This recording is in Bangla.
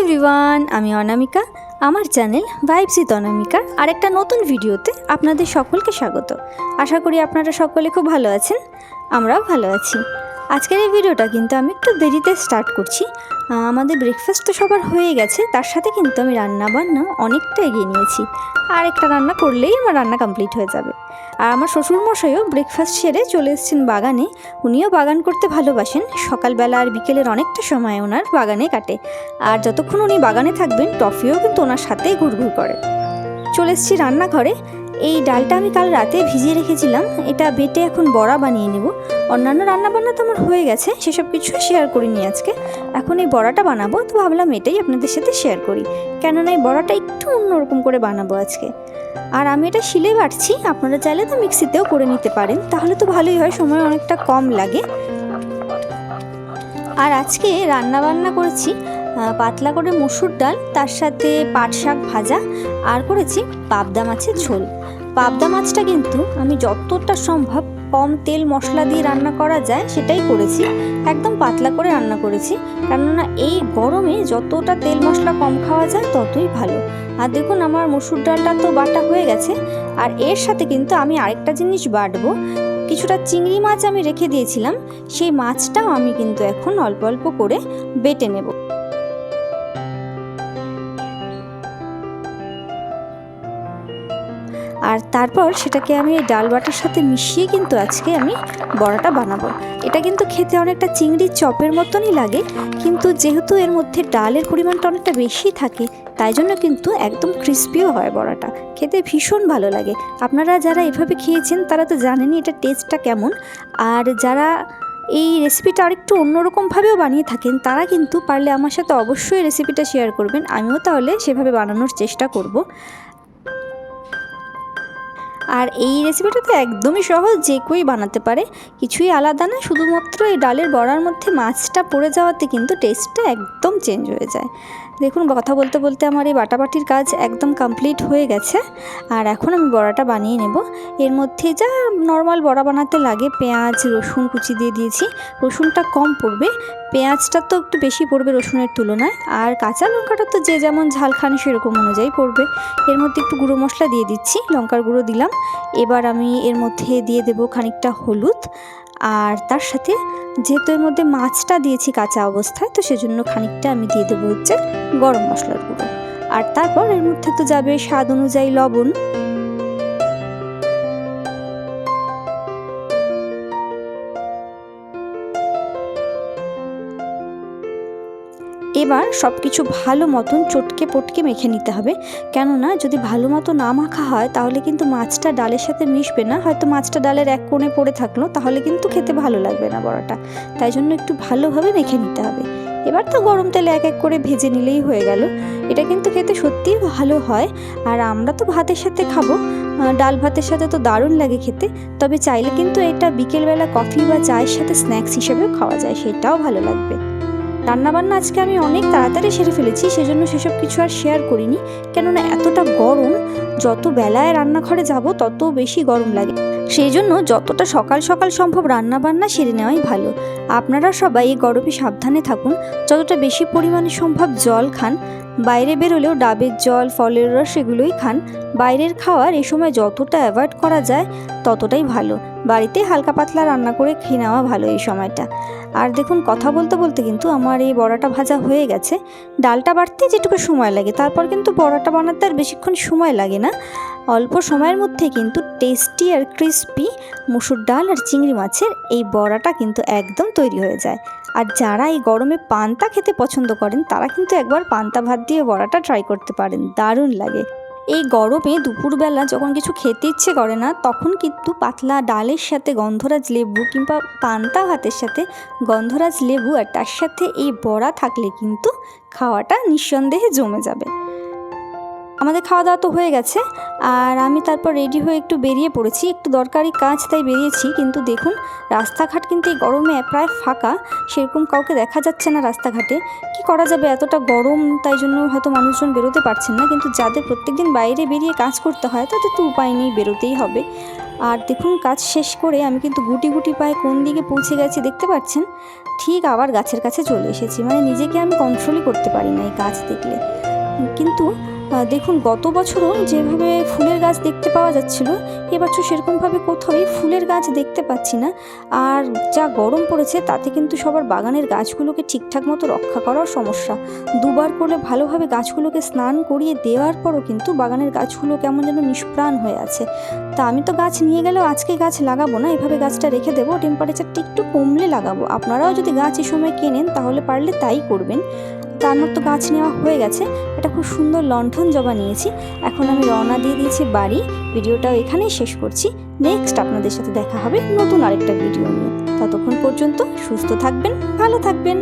এভরিওয়ান আমি অনামিকা। আমার চ্যানেল ভাইবস উইথ অনামিকার আরেকটা নতুন ভিডিওতে আপনাদের সকলকে স্বাগত। আশা করি আপনারা সকলে খুব ভালো আছেন। আমরাও ভালো আছি। আজকের এই ভিডিওটা কিন্তু আমি একটু দেরিতে স্টার্ট করছি। আমাদের ব্রেকফাস্ট তো সবার হয়ে গেছে, তার সাথে কিন্তু আমি রান্না বান্না অনেকটা এগিয়ে নিয়েছি। আর একটা রান্না করলেই আমার রান্না কমপ্লিট হয়ে যাবে। আর আমার শ্বশুরমশাইও ব্রেকফাস্ট সেরে চলে এসেছেন বাগানে। উনিও বাগান করতে ভালোবাসেন। সকালবেলা আর বিকেলের অনেকটা সময় ওনার বাগানে কাটে। আর যতক্ষণ উনি বাগানে থাকবেন, টফিও কিন্তু ওনার সাথেই ঘুরঘুর করে। চলে এসেছি রান্নাঘরে। এই ডালটা আমি কাল রাতে ভিজিয়ে রেখেছিলাম। এটা বেটে এখন বড়া বানিয়ে নেব। অন্যান্য রান্নাবান্না তো আমার হয়ে গেছে, সেসব কিছু শেয়ার করিনি আজকে। এখন এই বড়াটা বানাবো, তো ভাবলাম এটাই আপনাদের সাথে শেয়ার করি। কেননা এই বড়াটা একটু অন্যরকম করে বানাবো আজকে। আর আমি এটা শিলে বাটছি, আপনারা চাইলে তো মিক্সিতেও করে নিতে পারেন, তাহলে তো ভালোই হয়, সময় অনেকটা কম লাগে। আর আজকে রান্না বান্না করেছি পাতলা করে মসুর ডাল, তার সাথে পাট শাক ভাজা, আর করেছি পাবদা মাছের ঝোল। পাবদা মাছটা কিন্তু আমি যতটা সম্ভব কম তেল মশলা দিয়ে রান্না করা যায়, সেটাই করেছি। একদম পাতলা করে রান্না করেছি। কেননা এই গরমে যতটা তেল মশলা কম খাওয়া যায়, ততই ভালো। আর দেখুন, আমার মসুর ডালটা তো বাটা হয়ে গেছে। আর এর সাথে কিন্তু আমি আরেকটা জিনিস বাটবো। কিছুটা চিংড়ি মাছ আমি রেখে দিয়েছিলাম। সেই মাছটাও আমি কিন্তু এখন অল্প অল্প করে বেটে নেব। আর তারপর সেটাকে আমি এই ডাল বাটার সাথে মিশিয়ে কিন্তু আজকে আমি বড়াটা বানাবো। এটা কিন্তু খেতে অনেকটা চিংড়ির চপের মতনই লাগে, কিন্তু যেহেতু এর মধ্যে ডালের পরিমাণটা অনেকটা বেশি থাকে, তাই জন্য কিন্তু একদম ক্রিস্পিও হয় বড়াটা। খেতে ভীষণ ভালো লাগে। আপনারা যারা এভাবে খেয়েছেন, তারা তো জানেনই এটা টেস্টটা কেমন। আর যারা এই রেসিপিটা আরেকটু অন্যরকমভাবেও বানিয়ে থাকেন, তারা কিন্তু পারলে আমার সাথে অবশ্যই রেসিপিটা শেয়ার করবেন। আমিও তাহলে সেভাবে বানানোর চেষ্টা করব। আর এই রেসিপিটা তো একদমই সহজ, যে কেউই বানাতে পারে। কিছুই আলাদা না, শুধুমাত্র এই ডালের বড়ার মধ্যে মাছটা পড়ে যাওয়াতে কিন্তু টেস্টটা একদম চেঞ্জ হয়ে যায়। দেখুন, কথা বলতে বলতে আমার এই বাটাবাটির কাজ একদম কমপ্লিট হয়ে গেছে। আর এখন আমি বড়াটা বানিয়ে নেব। এর মধ্যে যা নর্মাল বড়া বানাতে লাগে, পেঁয়াজ, রসুন কুচি দিয়ে দিয়েছি। রসুনটা কম পড়বে। পেঁয়াজটা তো একটু বেশি পড়বে রসুনের তুলনায়। আর কাঁচা লঙ্কাটা তো যে যেমন ঝাল খান সেরকম অনুযায়ী পড়বে। এর মধ্যে একটু গুঁড়ো মশলা দিয়ে দিচ্ছি, লঙ্কার গুঁড়ো দিলাম। এবার আমি এর মধ্যে দিয়ে দেব খানিকটা হলুদ। আর তার সাথে যেহেতু এর মধ্যে মাছটা দিয়েছি কাঁচা অবস্থায়, তো সেজন্য খানিকটা আমি দিয়ে দেবো হচ্ছে গরম মশলার গুঁড়ো। আর তারপর এর মধ্যে তো যাবে স্বাদ অনুযায়ী লবণ। এবার সব কিছু ভালো মতন চটকে পটকে মেখে নিতে হবে। কেননা, যদি ভালো মতো না মাখা হয়, তাহলে কিন্তু মাছটা ডালের সাথে মিশবে না। হয়তো মাছটা ডালের এক কোণে পড়ে থাকল, তাহলে কিন্তু খেতে ভালো লাগবে না বড়াটা। তাই জন্য একটু ভালোভাবে মেখে নিতে হবে। এবার তো গরম তেলে এক এক করে ভেজে নিলেই হয়ে গেল। এটা কিন্তু খেতে সত্যিই ভালো হয়। আর আমরা তো ভাতের সাথে খাব। ডাল ভাতের সাথে তো দারুণ লাগে খেতে। তবে চাইলে কিন্তু এটা বিকেলবেলা কফি বা চায়ের সাথে স্ন্যাক্স হিসেবেও খাওয়া যায়, সেটাও ভালো লাগবে। রান্নাবান্না আজকে আমি অনেক তাড়াতাড়ি সেরে ফেলেছি, সেজন্য সেসব কিছু আর শেয়ার করিনি। কেননা এতটা গরম, যত বেলায় রান্নাঘরে যাব তত বেশি গরম লাগে। সেই জন্য যতটা সকাল সকাল সম্ভব রান্নাবান্না সেরে নেওয়াই ভালো। আপনারা সবাই এই গরমে সাবধানে থাকুন। যতটা বেশি পরিমাণে সম্ভব জল খান। বাইরে বেরোলেও ডাবের জল, ফলের রস এগুলোই খান। বাইরের খাওয়ার এই সময় যতটা অ্যাভয়েড করা যায়, ততটাই ভালো। বাড়িতে হালকা পাতলা রান্না করে খেয়ে নেওয়া ভালো এই সময়টা। আর দেখুন, কথা বলতে বলতে কিন্তু আমার এই বড়াটা ভাজা হয়ে গেছে। ডালটা বাড়তে যেটুকু সময় লাগে, তারপর কিন্তু বড়াটা বানাতে আর বেশিক্ষণ সময় লাগে না। অল্প সময়ের মধ্যে কিন্তু টেস্টি আর ক্রিস্পি মুসুর ডাল আর চিংড়ি মাছের এই বড়াটা কিন্তু একদম তৈরি হয়ে যায়। আর যারা এই গরমে পান্তা খেতে পছন্দ করেন, তারা কিন্তু একবার পান্তা ভাত দিয়ে বড়াটা ট্রাই করতে পারেন, দারুণ লাগে। এই গরমে দুপুরবেলা যখন কিছু খেতে ইচ্ছে করে না, তখন কিন্তু পাতলা ডালের সাথে গন্ধরাজ লেবু কিংবা পান্তা ভাতের সাথে গন্ধরাজ লেবু আর তার সাথে এই বড়া থাকলে কিন্তু খাওয়াটা নিঃসন্দেহে জমে যাবে। আমাদের খাওয়া দাওয়া তো হয়ে গেছে, আর আমি তারপর রেডি হয়ে একটু বেরিয়ে পড়েছি, একটু দরকারি কাজ তাই বেরিয়েছি, কিন্তু দেখুন, রাস্তাঘাট কিন্তু এই গরমে প্রায় ফাঁকা, সেরকম কাউকে দেখা যাচ্ছে না রাস্তাঘাটে। কি করা যাবে, এতটা গরম, তাই জন্য হয়তো মানুষজন বেরোতে পারছেন না, কিন্তু যাদের প্রত্যেকদিন বাইরে বেরিয়ে কাজ করতে হয়, তাদের তো উপায় নেই বেরোতেই হবে। আর দেখুন, কাজ শেষ করে আমি কিন্তু গুটি গুটি পায়ে কোন দিকে পৌঁছে গেছি দেখতে পাচ্ছেন? ঠিক আবার গাছের কাছে চলে এসেছি মানে নিজেকে আমি কন্ট্রোলই করতে পারি না এই গাছ দেখলে। কিন্তু দেখুন, গত বছরও যেভাবে ফুলের গাছ দেখতে পাওয়া যাচ্ছিল, এবছর সেরকমভাবে কোথাওই ফুলের গাছ দেখতে পাচ্ছি না। আর যা গরম পড়েছে, তাতে কিন্তু সবার বাগানের গাছগুলোকে ঠিকঠাক মতো রক্ষা করার সমস্যা। দুবার করে ভালোভাবে গাছগুলোকে স্নান করিয়ে দেওয়ার পরও কিন্তু বাগানের গাছগুলো কেমন যেন নিষ্প্রাণ হয়ে আছে। তা আমি তো গাছ নিয়ে গেলেও আজকে গাছ লাগাবো না, এভাবে গাছটা রেখে দেবো। টেম্পারেচারটা একটু কমলে লাগাবো। আপনারাও যদি গাছ এ সময় কেনেন, তাহলে পারলে তাই করবেন। তা মতো গাছ নেওয়া হয়ে গেছে। এটা খুব সুন্দর লণ্ঠন জবা নিয়েছি। এখন আমি রওনা দিয়ে দিয়েছি বাড়ি। ভিডিওটাও এখানেই শেষ করছি। নেক্সট আপনাদের সাথে দেখা হবে নতুন আরেকটা ভিডিও নিয়ে। ততক্ষণ পর্যন্ত সুস্থ থাকবেন, ভালো থাকবেন।